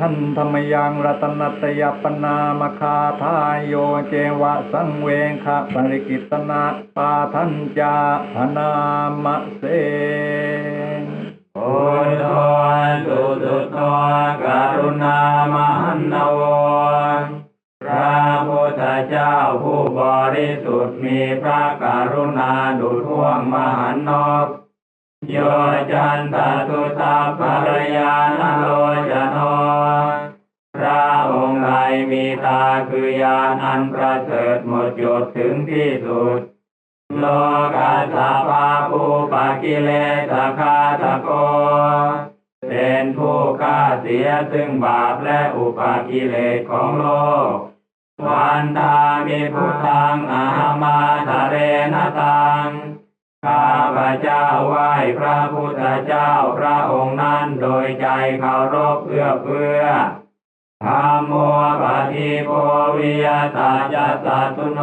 หันธรรมยังรัตนตยปนามคาทายโยเจวะสังเวงคะปริกิตนาปาทัญจาพนามเสพุทโธสุสุโธกรุณามหันนโวพระพุทธเจ้าผู้บริสุทธิ์มีพระกรุณาดุจห่วงมหันนบโยจันตตุตาภรยานโคือยานอันประเสริฐหมดจดถึงที่สุด โลกัสสะปาปูปะกิเลสคาตะโก เป็นผู้ฆ่าเสียซึ่งบาปและอุปากิเลสของโลก วันทามิพุทธังอามาทะเรนตังข้าพระเจ้าไหว้พระพุทธเจ้าพระองค์นั้นโดยใจเคารพเอื้อเฟื้อธรรมโม ปฏิโพวิยตาจัสสะตุโน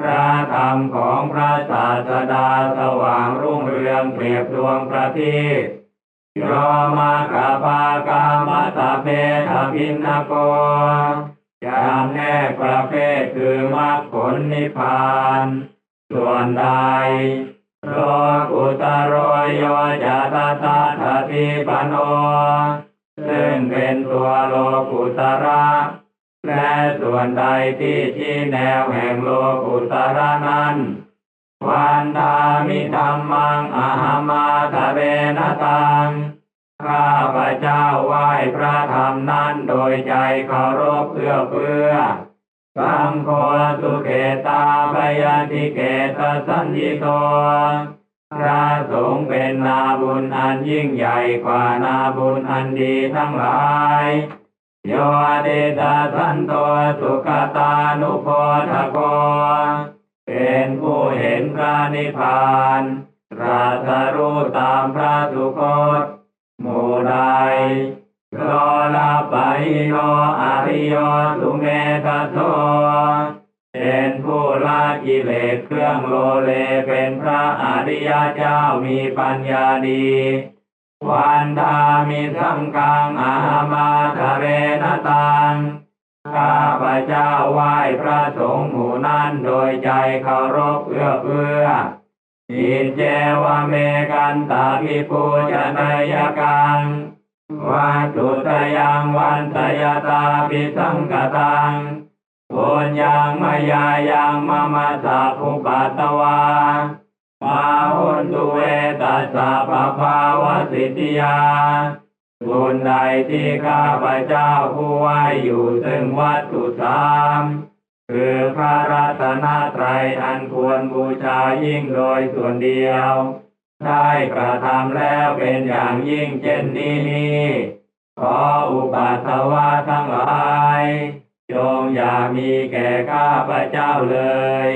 พระธรรมของพระศาสดาสว่างรุ่งเรืองเปรียบดวงประทีปโยมาคาปากามัตะเพทพินนโกจำแนกประเภทคือมรรคผลนิพพาน ส่วนใดโลกุตโรโยจะตาตาทติปโน งเป็นตัวโลกุตระและส่วนใดที่ชี้แนวแห่งโลกุตระนั้นวันทามิธรรมังอาหามาทะเรนตังข้าพระเจ้าไหว้พระธรรมนั้นโดยใจเคารพเอื้อเฟื้อสังโฆสุเกตาปยาติเกตสัญญิโต เป็นนาบุญอันยิ่งใหญ่กว่านาบุญอันดีทั้งหลายโยเดตาสันโตสุขตานุโพธโกเป็นผู้เห็นพระนิพพานรัสรู้ตามพระสุคตหมู่ใดโลลาปะโยอริโยสุเมตโตเป็น ละกิเลสเครื่องโลเลเป็นพระอริยเจ้ามีปัญญาดีวันทามิสังฆังอามาทะเรนตังข้าพระเจ้าไหว้พระสงฆ์หมู่นั้นโดยใจเคารพเอื้อเฟื้ออินเจวเมกันตาพิปูชนายกังวัตุตยังวันตยตาปิสังกตัง ปุญญังมายายังมะมะสะภุปัตตวามาหุนตุเวตัสสะปะภาวสิทธิยาบุญใดที่ข้าพระเจ้าผู้ไหวอยู่ซึ่งวัตถุสามคือพระรัตนตรัยอันควรบูชายิ่งโดยส่วนเดียว ได้กระทำแล้วเป็นอย่างยิ่งเช่นนี้นี้ขออุปัสสวะทั้งหลาย จงอย่ามีแก่ข้าพระเจ้าเลย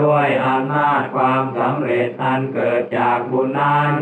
ด้วยอำนาจความสำเร็จอันเกิดจากบุญนั้น